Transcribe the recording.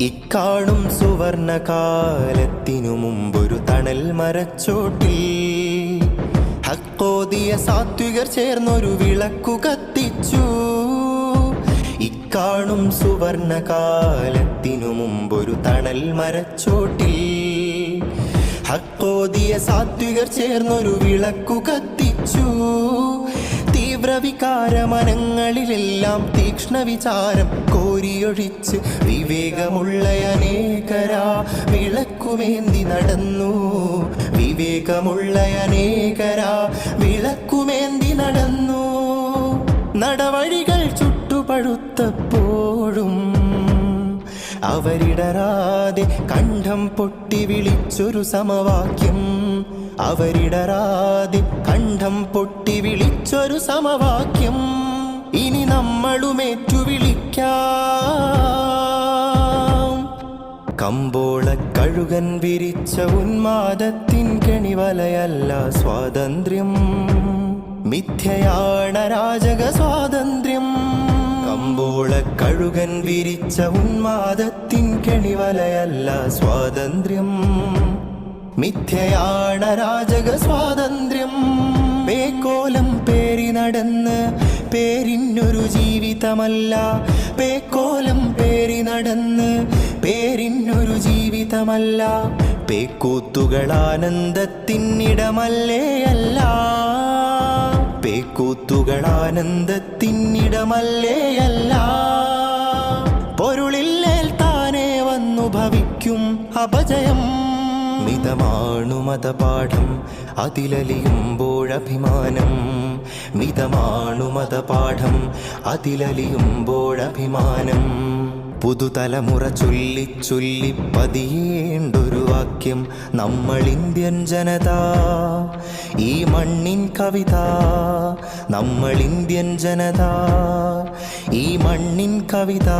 ഇക്കാണും സുവർണകാലത്തിനു മുമ്പൊരു തണൽ മരച്ചോട്ടിൽ. ഹക്കോതിയ സാത്വികർ ചേർന്നൊരു വിളക്കു കത്തിച്ചു. ഇക്കാണും സുവർണകാലത്തിനു മുമ്പൊരു തണൽ മരച്ചോട്ടിൽ. ഹക്കോതിയ സാത്വികർ ചേർന്നൊരു വിളക്കു കത്തിച്ചു. തീവ്രവികാര മനങ്ങളിലെല്ലാം തീക്ഷ്ണ വിചാരം കോരിയൊഴിച്ച് വിവേകമുള്ള അനേകരാ വിളക്കുമേന്തി നടന്നു. വിവേകമുള്ള അനേകരാ വിളക്കുമേന്തി നടന്നു. നടവഴികൾ ചുട്ടുപഴുത്തപ്പോഴും അവരിടരാതെ കണ്ഠം പൊട്ടി വിളിച്ചൊരു സമവാക്യം. അവരിടരാതെ കണ്ഠം പൊട്ടി വിളിച്ചൊരു സമവാക്യം ഇനി നമ്മളുമേറ്റു വിളിക്കാം കമ്പോള കഴുകൻ വിരിച്ച ഉന്മാദത്തിൻ കെണിവലയല്ല സ്വാതന്ത്ര്യം. മിഥ്യയാണ് രാജക സ്വാതന്ത്ര്യം. കമ്പോള കഴുകൻ വിരിച്ച ഉന്മാദത്തിൻ കെണിവലയല്ല സ്വാതന്ത്ര്യം. മിഥ്യയാണ് രാജക സ്വാതന്ത്ര്യം. പേക്കോലം പേരി നടന്ന് പേരിനൊരു ജീവിതമല്ല. പേക്കോലം പേരി നടന്ന് പേരിനൊരു ജീവിതമല്ല. പേക്കൂത്തുകൾ ആനന്ദത്തിനിടമല്ലേ അല്ല പേക്കൂത്തുകൾ ആനന്ദത്തിനിടമല്ലേ അല്ല പൊരുളില്ലേൽ താനേ വന്നു ഭവിക്കും അപജയം. മിതമാണു മതപാഠം അതിലലിയുമ്പോഴഭിമാനം. മിതമാണു മതപാഠം അതിലലിയുമ്പോഴഭിമാനം. പുതുതലമുറ ചൊല്ലി ചൊല്ലി പതിയേണ്ടൊരു വാക്യം നമ്മൾ ഇന്ത്യൻ ജനത. ഈ മണ്ണിൻ കവിത നമ്മൾ ഇന്ത്യൻ ജനത. ഈ മണ്ണിൻ കവിത